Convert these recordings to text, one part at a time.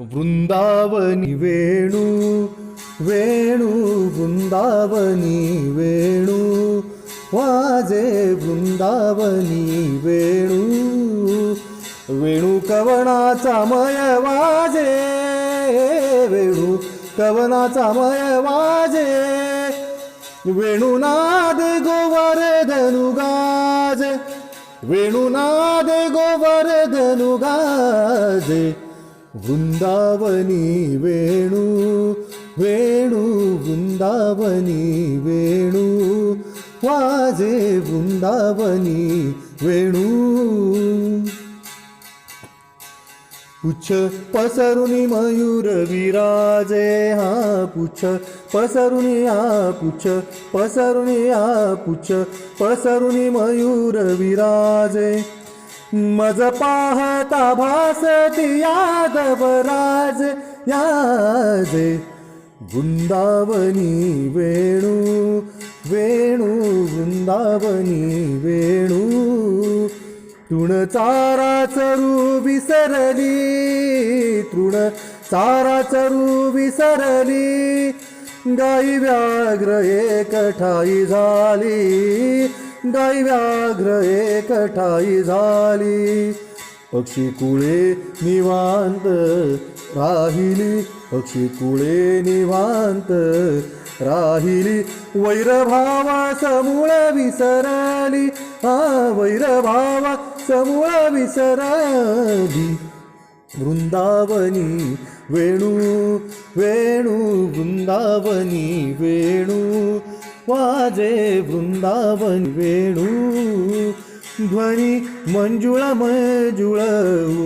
वृंदावनी वेणू वेणू वृंदावनी वेणू. वाजे वृंदावनी वेणू. वेणू कवनाचा मय वाजे वेणू कवनाचा मय वाजे. वेणुनाद गोवर्धनु गाजे वेणुनादे गोवर्धनु गाजे वृंदावनी वेणू वेणू वृंदावनी वेणू वाजे वृंदावनी वेणू। पुछ पसरुनी मयूर विराजे हा पुछ पसरुनी हा पुछ पसरुनी हा पुछ पसरुनी मयूर विराजे. मज पाहता भासती यादव राज याजे. वृंदावनी वेणू वेणू वृंदावनी वेणू. तृण चारा चरू विसरली तृण चारा चरू विसरली गाई व्याघ्र एकठाई झाली गाई व्याघ्र एकठाई झाली. पक्षी कुळे निवांत राहिली पक्षी कुळे निवांत राहिली वैरभावा समूळ विसरली. हा वैरभावा समूळ विसरली. वृंदावनी वेणू वेणू वृंदावनी वेणू. वाजे वृंदावन वेणू. ध्वनी मंजुळ मंजुळ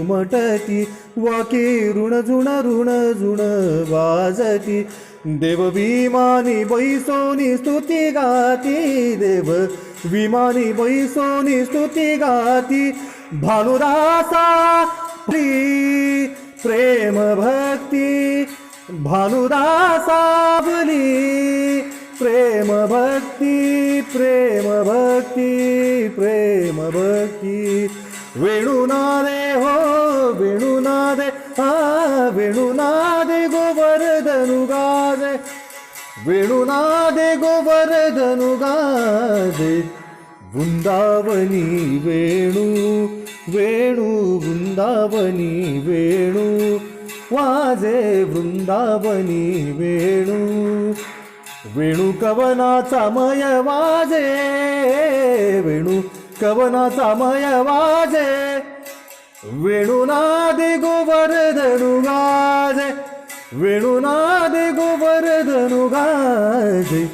उमटती. वाकी ऋण झुण ऋण झुण वाजती. देव विमानी बैसोनी स्तुती गाती देव विमानी बैसोनी स्तुती गाती भानुदासा प्री प्रेम भक्ती भानुदासावली प्रेम भक्ती प्रेम भक्ती प्रेम भक्ती वेणुनादे हो वेणुनादे वेणुनादे गोवर्धनु गाजे वेणुनादे गोवर्धनु गाजे वृंदावनी वेणू वेणू वृंदावनी वेणू वाजे वृंदावनी वेणू वेणू कवनाचा मय वाजे वेणू कवनाचा मय वाजे वेणुनादे गोवर्धनु वेणुनादे गोवर्धनु गाजे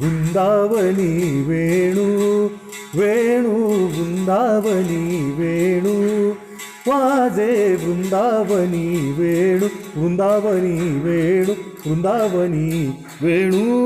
वृंदावनी वेणू वेणू वृंदावनी वेणू. वाजे वृंदावनी वेणू वृंदावनी वेणू वृंदावनी वेणू.